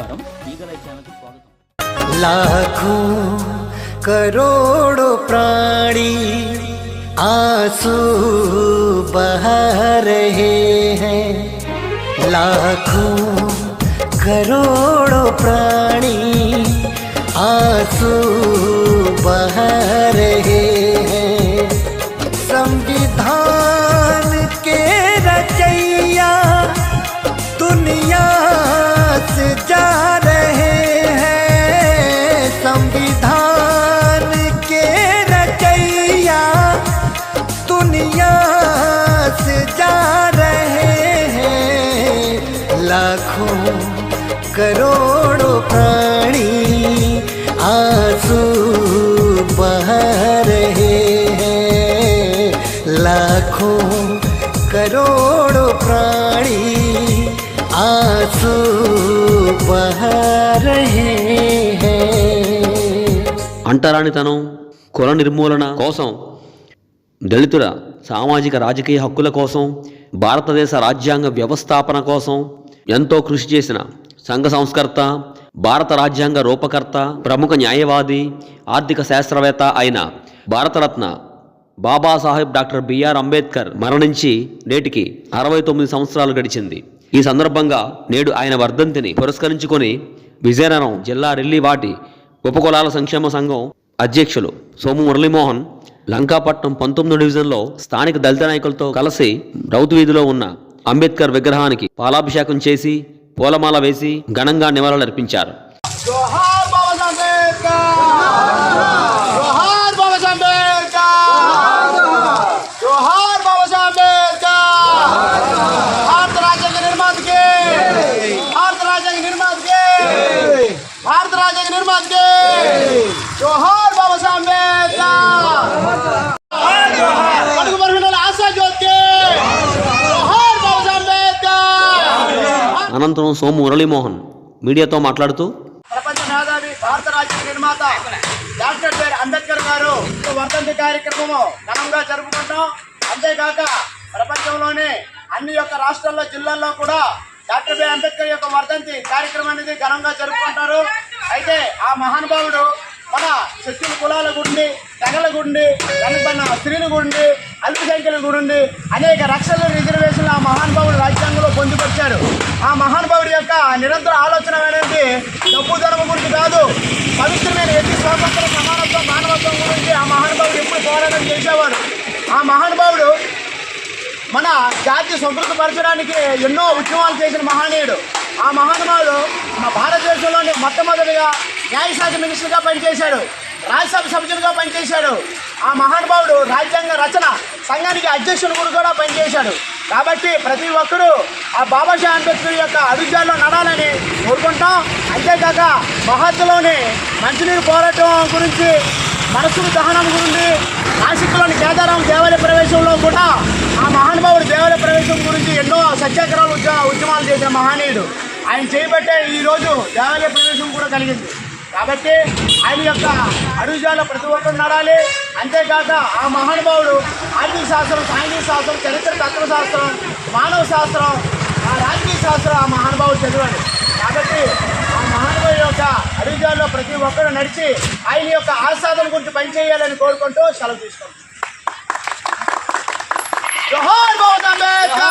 నమస్కారం ఈగలై ఛానల్కి స్వాగతం लाखों करोड़ों प्राणी आंसू बहा रहे हैं लाखों करोड़ों प्राणी आंसू बहा रहे दुनिया से जा रहे हैं लाखों करोड़ों प्राणी आंसू बहा रहे हैं लाखों करोड़ों प्राणी आंसू बहा रहे हैं అంటరానితనం కుల నిర్మూలన కోసం దళితుల సామాజిక రాజకీయ హక్కుల కోసం భారతదేశ రాజ్యాంగ వ్యవస్థాపన కోసం ఎంతో కృషి చేసిన సంఘ సంస్కర్త భారత రాజ్యాంగ రూపకర్త ప్రముఖ న్యాయవాది ఆర్థిక శాస్త్రవేత్త అయిన Bharat Ratna Babasaheb doctor B R Ambedkar మరణించి నేటికి అరవై తొమ్మిది సంవత్సరాలు గడిచింది. ఈ సందర్భంగా నేడు ఆయన వర్ధంతిని పురస్కరించుకొని విజయనగరం జిల్లా రెల్లివాటి ఉపకులాల సంక్షేమ సంఘం అధ్యక్షులు సోము మురళీమోహన్ లంకాపట్నం పంతొమ్మిదో డివిజన్లో స్థానిక దళిత నాయకులతో కలిసి రౌతు వీధిలో ఉన్న అంబేద్కర్ విగ్రహానికి పాలాభిషేకం చేసి పూలమాల వేసి ఘనంగా నివాళులర్పించారు. భారత రాజ్యాంగ నిర్మాతకే! అనంతరం సోము మురళీమోహన్ మీడియాతో మాట్లాడుతూ ప్రపంచ మేధావి భారత రాజ్య నిర్మాత డాక్టర్ బిఆర్ అంబేద్కర్ గారు. వర్ధంతి కార్యక్రమము ఘనంగా జరుపుకుంటాం. అంతేకాక ప్రపంచంలోనే అన్ని యొక్క రాష్ట్రాల్లో జిల్లాల్లో కూడా డాక్టర్ బిఆర్ అంబేద్కర్ యొక్క వర్ధంతి కార్యక్రమం అనేది ఘనంగా జరుపుకుంటారు. అయితే ఆ మహానుభావుడు మన శక్తుల కులాల గుండి తెగల గుండి వెనుకబడిన స్త్రీల గుండి అల్పసంఖ్యల గుండి అనేక రక్షణలు రిజర్వేషన్లు ఆ మహానుభావుడు రాజ్యాంగంలో పొందుపరిచారు ఆ మహానుభావుడి యొక్క నిరంతర ఆలోచన అనేది డబ్బు ధర్మం గురించి కాదు పవిత్రమైన వ్యక్తి స్వాతంత్ర సమానత్వం మానవత్వం గురించి ఆ మహానుభావుడు ఎప్పుడు పోరాటం చేసేవాడు ఆ మహానుభావుడు మన జాతి సంతృప్తిపరచడానికి ఎన్నో ఉద్యమాలు చేసిన మహనీయుడు. ఆ మహానుభావుడు మన భారతదేశంలోని మొట్టమొదటిగా న్యాయశాఖ మినిస్టర్గా పనిచేశాడు. రాజ్యసభ సభ్యులుగా పనిచేశాడు. ఆ మహానుభావుడు రాజ్యాంగ రచన సంఘానికి అధ్యక్షుడు కూడా కూడా పనిచేశాడు. కాబట్టి ప్రతి ఒక్కరూ ఆ బాబాసాహెబ్ అంబేద్కర్ యొక్క అడుగుజాల్లో నడాలని కోరుకుంటాం. అంతేకాక మహాత్ములోని మంచినీరు పోరాటం గురించి మనసుల దహనం గురించి నాసిక్లోని కేదారం ప్రవేశంలో కూడా ఆ మహానుభావుడు దేవాలయ ప్రవేశం గురించి ఎన్నో సత్యాగ్రహాలు ఉద్యమాలు చేసిన మహనీయుడు. ఆయన చేయబట్టే ఈరోజు దేవాలయ ప్రవేశం కూడా కలిగింది. కాబట్టి ఆయన యొక్క అడుగుజాల ప్రతి ఒక్కరు నడాలి. అంతేకాక ఆ మహానుభావుడు ఆర్థిక శాస్త్రం సాంఘిక శాస్త్రం చరిత్ర తత్వశాస్త్రం మానవ శాస్త్రం ఆ రాజకీయ శాస్త్రం ఆ మహానుభావుడు చదివాడు. కాబట్టి ఆ మహానుభావు యొక్క అడుగుజాల్లో ప్రతి ఒక్కరు నడిచి ఆయన యొక్క ఆస్వాదం గురించి పనిచేయాలని కోరుకుంటూ సెలవు తీసుకుంటాం हर बहुत अमेरिका